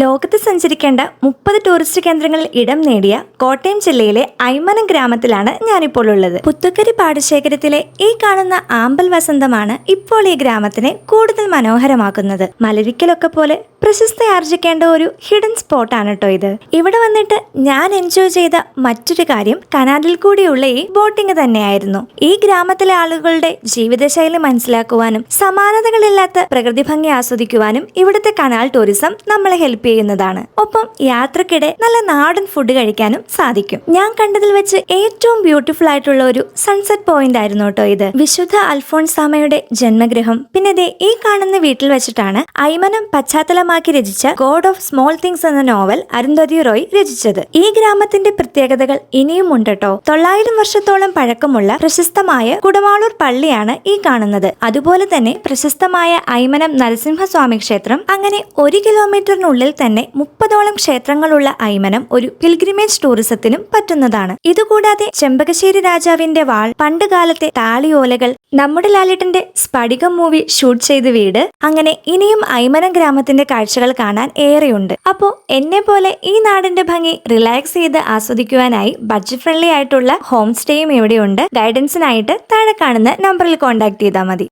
ലോകത്ത് സഞ്ചരിക്കേണ്ട മുപ്പത് ടൂറിസ്റ്റ് കേന്ദ്രങ്ങളിൽ ഇടം നേടിയ കോട്ടയം ജില്ലയിലെ ഐമനം ഗ്രാമത്തിലാണ് ഞാനിപ്പോൾ ഉള്ളത്. പുത്തുക്കരി പാടശേഖരത്തിലെ ഈ കാണുന്ന ആമ്പൽ വസന്തമാണ് ഇപ്പോൾ ഈ ഗ്രാമത്തിനെ കൂടുതൽ മനോഹരമാക്കുന്നത്. മലരിക്കലൊക്കെ പോലെ പ്രശസ്തി ആർജിക്കേണ്ട ഒരു ഹിഡൻ സ്പോട്ടാണ് കേട്ടോ ഇത്. ഇവിടെ വന്നിട്ട് ഞാൻ എൻജോയ് ചെയ്ത മറ്റൊരു കാര്യം കനാലിൽ കൂടിയുള്ള ഈ ബോട്ടിംഗ് തന്നെയായിരുന്നു. ഈ ഗ്രാമത്തിലെ ആളുകളുടെ ജീവിതശൈലി മനസ്സിലാക്കുവാനും സമാനതകളില്ലാത്ത പ്രകൃതി ഭംഗി ആസ്വദിക്കുവാനും ഇവിടുത്തെ കനാൽ ടൂറിസം നമ്മളെ ഹെൽപ്പ് ചെയ്യുന്നതാണ്. ഒപ്പം യാത്രക്കിടെ നല്ല നാടൻ ഫുഡ് കഴിക്കാനും സാധിക്കും. ഞാൻ കണ്ടതിൽ വെച്ച് ഏറ്റവും ബ്യൂട്ടിഫുൾ ആയിട്ടുള്ള ഒരു സൺസെറ്റ് പോയിന്റ് ആയിരുന്നു കേട്ടോ ഇത്. വിശുദ്ധ അൽഫോൺസാമയുടെ ജന്മഗൃഹം. പിന്നെ ദേ ഈ കാണുന്ന വീട്ടിൽ വെച്ചിട്ടാണ് ഐമനം പശ്ചാത്തലമാക്കി രചിച്ച ഗോഡ് ഓഫ് സ്മോൾ തിങ്സ് എന്ന നോവൽ അരുന്ധതി റോയ് രചിച്ചത്. ഈ ഗ്രാമത്തിന്റെ പ്രത്യേകതകൾ ഇനിയും ഉണ്ട് കേട്ടോ. തൊള്ളായിരം വർഷത്തോളം പഴക്കമുള്ള പ്രശസ്തമായ കുടമാളൂർ പള്ളിയാണ് ഈ കാണുന്നത്. അതുപോലെ തന്നെ പ്രശസ്തമായ ഐമനം നരസിംഹസ്വാമി ക്ഷേത്രം അങ്ങനെ ഒരു കിലോമീറ്ററിനുള്ളിൽ തന്നെ മുപ്പതോളം ക്ഷേത്രങ്ങളുള്ള ഐമനം ഒരു പിൽഗ്രിമേജ് ടൂറിസത്തിനും പറ്റുന്നതാണ്. ഇതുകൂടാതെ ചെമ്പകശ്ശേരി രാജാവിന്റെ വാൾ പണ്ടുകാലത്തെ താളിയോലകൾ നമ്മുടെ ലാലേട്ടന്റെ സ്ഫടികം മൂവി ഷൂട്ട് ചെയ്ത് വീട്. അങ്ങനെ ഇനിയും ഐമനം ഗ്രാമത്തിന്റെ കാഴ്ചകൾ കാണാൻ ഏറെയുണ്ട്. അപ്പോ എന്നെ പോലെ ഈ നാടിന്റെ ഭംഗി റിലാക്സ് ചെയ്ത് ആസ്വദിക്കുവാനായി ബഡ്ജറ്റ് ഫ്രണ്ട്ലി ആയിട്ടുള്ള ഹോം സ്റ്റേയും ഇവിടെയുണ്ട് ഗൈഡൻസിനായിട്ട് താഴെ കാണുന്ന നമ്പറിൽ കോൺടാക്ട് ചെയ്താൽ മതി.